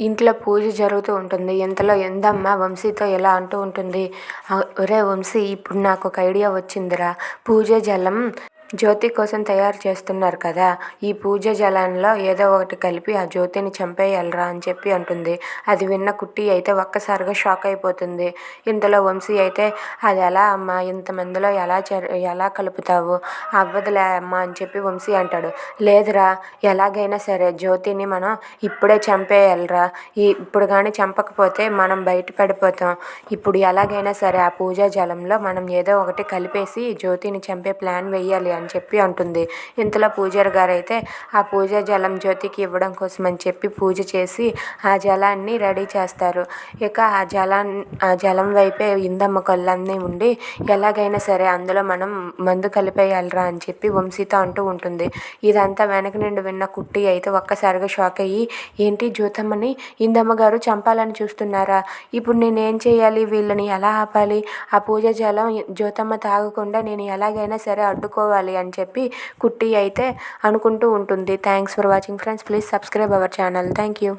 ఇంట్లో పూజ జరుగుతూ ఉంటుంది. ఇంతలో ఎందమ్మ వంశీతో ఇలా అంటూ ఉంటుంది. ఒరే వంశీ ఇప్పుడు నాకు ఒక ఐడియా వచ్చిందిరా. పూజ జలం జ్యోతి కోసం తయారు చేస్తున్నారు కదా. ఈ పూజ జలంలో ఏదో ఒకటి కలిపి ఆ జ్యోతిని చంపేయాలరా అని చెప్పి అంటుంది. అది విన్న కుట్టి అయితే ఒక్కసారిగా షాక్ అయిపోతుంది. ఇంతలో వంశీ అయితే అది ఎలా అమ్మా? ఇంతమందిలో ఎలా ఎలా కలుపుతావు? అవ్వదులే అమ్మా అని చెప్పి వంశీ అంటాడు. లేదురా ఎలాగైనా సరే జ్యోతిని మనం ఇప్పుడే చంపేయాలిరా. ఈ ఇప్పుడు కానీ చంపకపోతే మనం బయట పడిపోతాం. ఇప్పుడు ఎలాగైనా సరే ఆ పూజా జలంలో మనం ఏదో ఒకటి కలిపేసి జ్యోతిని చంపే ప్లాన్ వేయాలి అని చెప్పి అంటుంది. ఇంతలో పూజారి గారు అయితే ఆ పూజ జలం జ్యోతికి ఇవ్వడం కోసం అని చెప్పి పూజ చేసి ఆ జలాన్ని రెడీ చేస్తారు. ఇక ఆ జలా ఆ జలం వైపే ఇందమ్మ కళ్ళన్నీ ఉండి ఎలాగైనా సరే అందులో మనం మందు కలిపేయాలిరా అని చెప్పి వంశీతో అంటూ ఉంటుంది. ఇదంతా వెనక నుండి విన్న కుట్టి అయితే ఒక్కసారిగా షాక్ అయ్యి ఏంటి జ్యోతమ్మని? ఇందమ్మ గారు చంపాలని చూస్తున్నారా? ఇప్పుడు నేనేం చేయాలి? వీళ్ళని ఎలా ఆపాలి? ఆ పూజ జలం జ్యోతమ్మ తాగకుండా నేను ఎలాగైనా సరే అడ్డుకోవాలి. అని చెప్పి కుట్టి అయితే అనుకుంటూ ఉంటుంది. Thanks for watching friends please subscribe our channel thank you